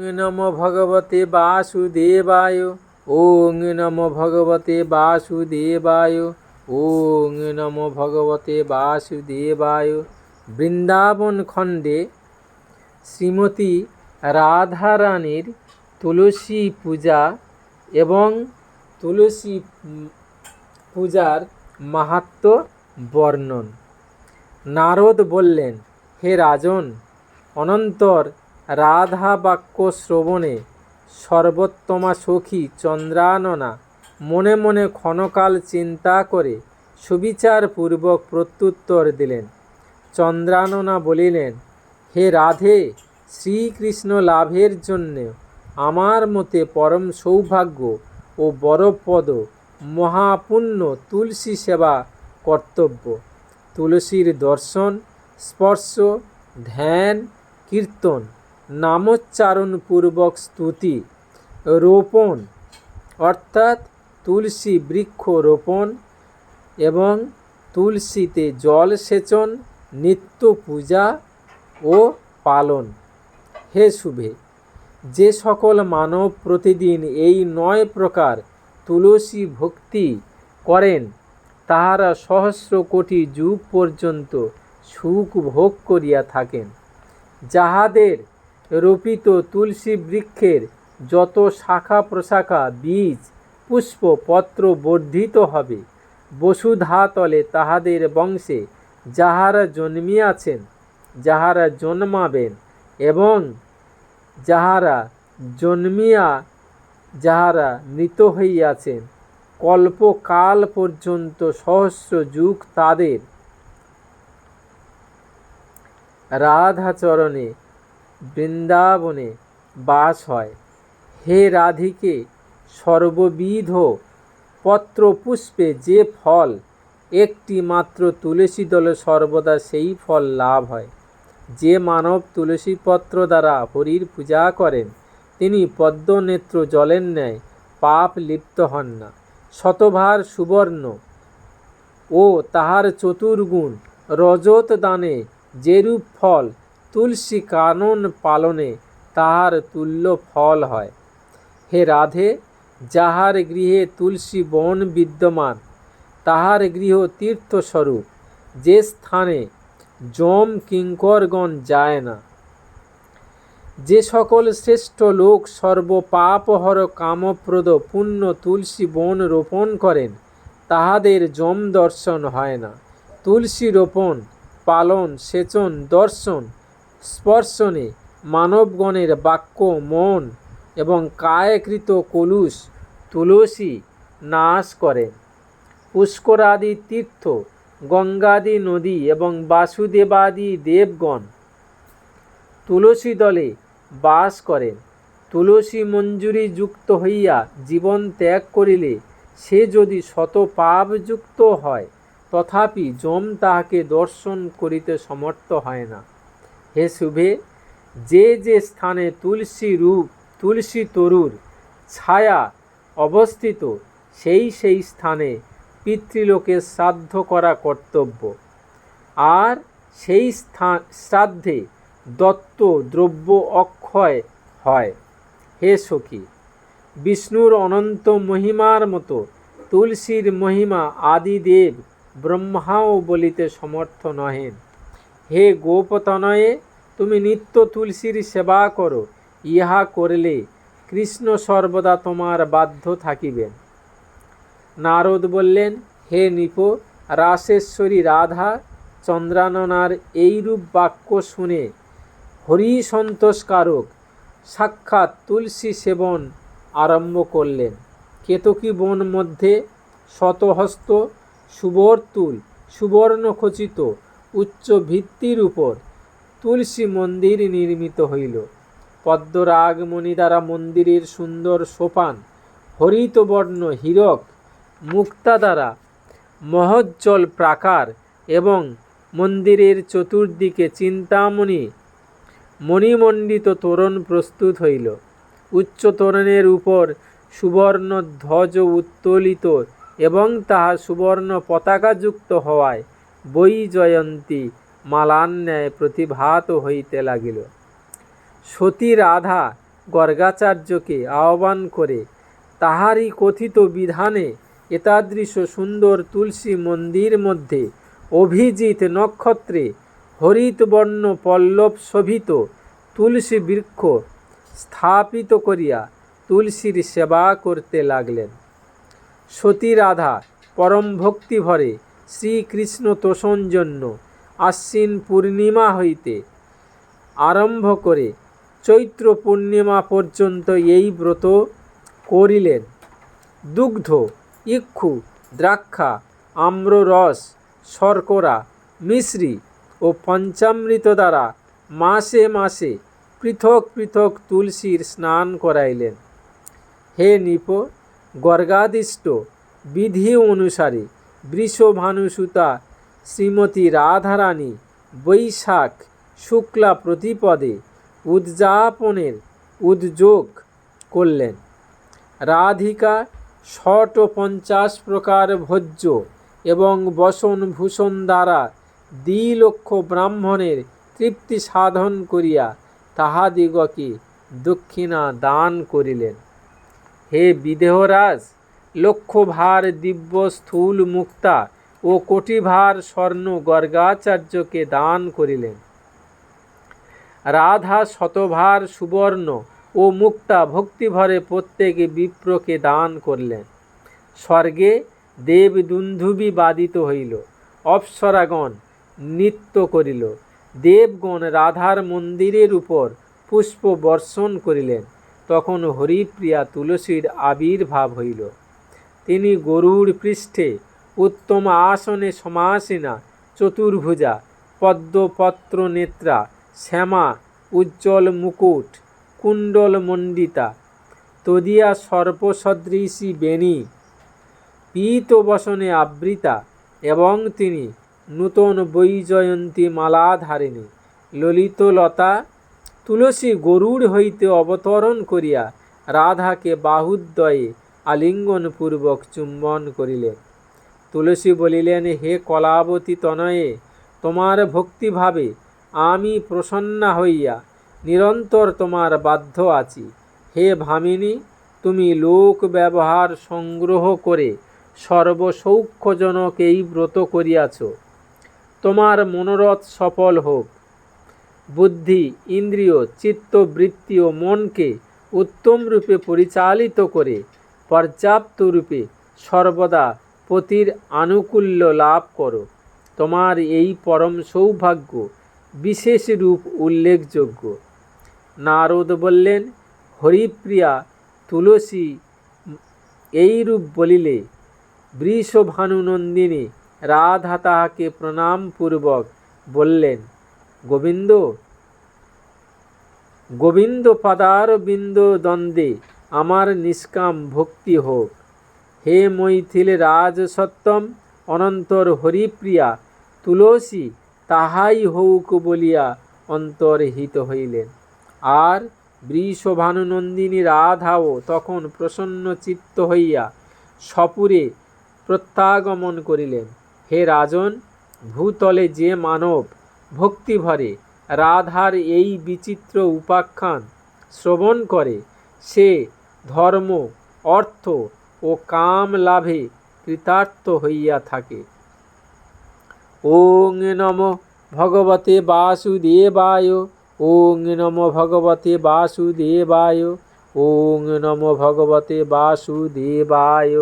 নম ভগবতে বাসুদেবায় ওং নম ভগবতে বাসুদেবায় ওং নম ভগবতে বাসুদেবায় বৃন্দাবন খণ্ডে শ্রীমতী রাধারানীর তুলসী পূজা এবং তুলসী পূজার মাহাত্ম বর্ণন নারদ বললেন হে রাজন অনন্তর রাধা বাক্য শ্রবণে সর্বোত্তমা সখী চন্দ্রাননা মনে মনে ক্ষণকাল চিন্তা করে সুবিচারপূর্বক প্রত্যুত্তর দিলেন। চন্দ্রাননা বলিলেন, হে রাধে, শ্রীকৃষ্ণ লাভের জন্য আমার মতে পরম সৌভাগ্য ও বরপদ মহাপুণ্য তুলসী সেবা কর্তব্য। তুলসীর দর্শন, স্পর্শ, ধ্যান, কীর্তন নামোচ্চারণ পূর্বক স্তুতি, রোপণ, অর্থাৎ তুলসী বৃক্ষ রোপণ এবং তুলসীতে জল সেচন, নিত্য পূজা ও পালন। হে শুভে, যে সকল মানব প্রতিদিন এই নয় প্রকার তুলসী ভক্তি করেন, তাহারা সহস্র কোটি যুগ পর্যন্ত সুখ ভোগ করিয়া থাকেন। যাহাদের রোপিত তুলসী বৃক্ষের যত শাখা প্রশাখা, বীজ, পুষ্প, পত্র বর্ধিত হবে। বসুধাতলে তাহাদের বংশে যাহারা জন্মিয়াছেন, যাহারা জন্মাবেন এবং যাহারা জন্মিয়া, যাহারা মৃত হইয়াছেন, কল্পকাল পর্যন্ত সহস্র যুগ তাদের। রাধাচরণে বৃন্দাবনে বাস হয়। হে রাধিকে সর্ববিধ পত্র পুষ্পে যে ফল, একটি মাত্র তুলসী দলে সর্বদা সেই ফল লাভ হয়। যে মানব তুলসী পত্র দ্বারা হরির পূজা করেন, তিনি পদ্মনেত্র জলের ন্যায় পাপ লিপ্ত হন না। শতভার সুবর্ণ ও তাহার চতুর্গুণ রজত দানে যেরূপ ফল তুলসী কানন পালনে তাহার তুল্য ফল হয়। হে রাধে, যাহার গৃহে তুলসী বন বিদ্যমান, তাহার গৃহ তীর্থস্বরূপ, যে স্থানে যম কিঙ্করগণ যায় না। যে সকল শ্রেষ্ঠ লোক সর্বপাপহর কামপ্রদ পুণ্য তুলসী বন রোপণ করেন, তাহাদের যম দর্শন হয় না। তুলসী রোপণ, পালন, সেচন, দর্শন স্পর্শনে মানবগণের বাক্য, মন এবং কায়কৃত কলুষ তুলসী নাশ করেন পুষ্করাদি তীর্থ, গঙ্গাদি নদী এবং বাসুদেবাদি দেবগণ তুলসী দলে বাস করেন। তুলসী মঞ্জুরি যুক্ত হইয়া জীবন ত্যাগ করিলে সে যদি শত পাপযুক্ত হয়, তথাপি যম তাহাকে দর্শন করিতে সমর্থ হয় না। হে শুভে, যে যে স্থানে তুলসী রূপ, তুলসী তরুর ছায়া অবস্থিত, সেই সেই স্থানে পিতৃলোকে শ্রাদ্ধ করা কর্তব্য। আর সেই স্থান, শ্রাদ্ধে দত্ত দ্রব্য অক্ষয় হয়। হে সখী, বিষ্ণুর অনন্ত মহিমার মতো তুলসীর মহিমা আদিদেব ব্রহ্মাও বলিতে সমর্থ নহেন। হে গোপতনয়ে, তুমি নিত্য তুলসীর সেবা করো, ইহা করলে কৃষ্ণ সর্বদা তোমার বাধ্য থাকিবেন নারদ বললেন, হে নিপ, রাসেশ্বরী রাধা, চন্দ্রাননার এইরূপ বাক্য শুনে হরি সন্তোষকারক সাক্ষাৎ তুলসী সেবন আরম্ভ করলেন। কেতকী বন মধ্যে শতহস্ত সুবর্তুল, সুবর্ণখচিত উচ্চ ভিত্তির উপর তুলসী মন্দির নির্মিত হইল। পদ্মরাগমণি দ্বারা মন্দিরের সুন্দর সোপান, হরিতবর্ণ হীরক, মুক্তা দ্বারা মহজ্জল প্রাকার এবং মন্দিরের চতুর্দিকে চিন্তামণি মণিমণ্ডিত তোরণ প্রস্তুত হইল। উচ্চ তোরণের উপর সুবর্ণ ধ্বজ উত্তোলিত এবং তাহা সুবর্ণ পতাকাযুক্ত হওয়ায় বৈজয়ন্তী মালান্যায় প্রতিভাত হইতে লাগিল। সতী রাধা গর্গাচার্যকে আহ্বান করে, তাহারই কথিত বিধানে এতাদৃশ সুন্দর তুলসী মন্দির মধ্যে অভিজিৎ নক্ষত্রে হরিতবর্ণ পল্লব শোভিত তুলসী বৃক্ষ স্থাপিত করিয়া তুলসীর সেবা করতে লাগলেন। সতী রাধা পরম ভক্তি ভরে শ্রীকৃষ্ণ তোষণ জন্য আশ্বিন পূর্ণিমা হইতে আরম্ভ করে চৈত্র পূর্ণিমা পর্যন্ত এই ব্রত করিলেন। দুগ্ধ, ইক্ষু, দ্রাক্ষা, আম্ররস, শর্করা, মিশ্রি ও পঞ্চামৃত দ্বারা মাসে মাসে পৃথক পৃথক তুলসীর স্নান করাইলেন। হে নিপ, গর্গাদিষ্ট, বিধি অনুসারে বৃষভানুসুতা, শ্রীমতী রাধারানী, বৈশাখ, শুক্লা প্রতিপদে উদযাপনের উদ্যোগ করলেন। রাধিকা ষট পঞ্চাশ প্রকার ভোজ্য এবং বসন ভূষণ দ্বারা দ্বিলক্ষ ব্রাহ্মণের তৃপ্তি সাধন করিয়া তাহাদিগকে দক্ষিণা দান করিলেন। হে বিদেহরাজ লক্ষভার দিব্য স্থূল মুক্তা ও কোটিভার স্বর্ণ গর্গাচার্যকে দান করিলেন। রাধা শতভার সুবর্ণ ও মুক্তা ভক্তিভরে প্রত্যেকে বিপ্রকে দান করলেন। স্বর্গে দেব দুন্ধুবি বাদিত হইল, অপ্সরাগণ নৃত্য করিল। দেবগণ রাধার মন্দিরের উপর পুষ্প বর্ষণ করিলেন, তখন হরিপ্রিয়া তুলসীর আবির্ভাব হইল। তিনি গরুর পৃষ্ঠে উত্তম আসনে সমাসীনা, চতুর্ভুজা, পদ্মপত্র নেত্রা, শ্যামা, উজ্জ্বল মুকুট, কুণ্ডল মণ্ডিতা, তদিয়া সর্পসদৃশী বেণী, পীত বসনে আবৃতা এবং তিনি নূতন বৈজয়ন্তী মালাধারিণী ললিত লতা তুলসী গরুড় হইতে অবতরণ করিয়া রাধাকে বাহুদ্বয়ে আলিঙ্গনপূর্বক চুম্বন করিলেন তুলসী বলিলেন, হে কলাবতী তনয়ে, তোমার ভক্তিভাবে আমি প্রসন্না হইয়া নিরন্তর তোমার বাধ্য আছি। হে ভামিনী, তুমি লোক ব্যবহার সংগ্রহ করে সর্বসৌখ্যজনক এই ব্রত করিয়াছ। তোমার মনোরথ সফল হোক। বুদ্ধি, ইন্দ্রিয়, চিত্ত, বৃত্তি ও মনকে উত্তম রূপে পরিচালিত করে পর্যাপ্ত রূপে সর্বদা পতির আনুকূল্য লাভ করো। তোমার এই পরম সৌভাগ্য বিশেষ রূপ উল্লেখযোগ্য। নারদ বললেন, হরিপ্রিয়া, তুলসী এই রূপ বলিলে বৃষভানুনন্দিনী রাধা তাহাকে প্রণামপূর্বক বললেন, গোবিন্দ গোবিন্দ পাদার বিন্দ দ্বন্দ্বে আমার নিষ্কাম ভক্তি হোক। হে মৈথিল রাজ সত্যম অনন্তর হরিপ্রিয়া, তুলসী তাহাই হউক বলিয়া অন্তর্হিত হইলেন। আর বৃষভানুনন্দিনী রাধাও তখন প্রসন্ন চিত্ত হইয়া সপুরে প্রত্যাগমন করিলেন। হে রাজন, ভূতলে যে মানব ভক্তিভরে রাধার এই বিচিত্র উপাখ্যান শ্রবণ করে, সে ধর্ম, অর্থ ও কাম লাভে কৃতার্থ হইয়া থাকে। ওং নম ভগবতে বাসুদেবায়, ওং নম ভগবতে বাসুদেবায়, ওং নম ভগবতে বাসুদেবায়।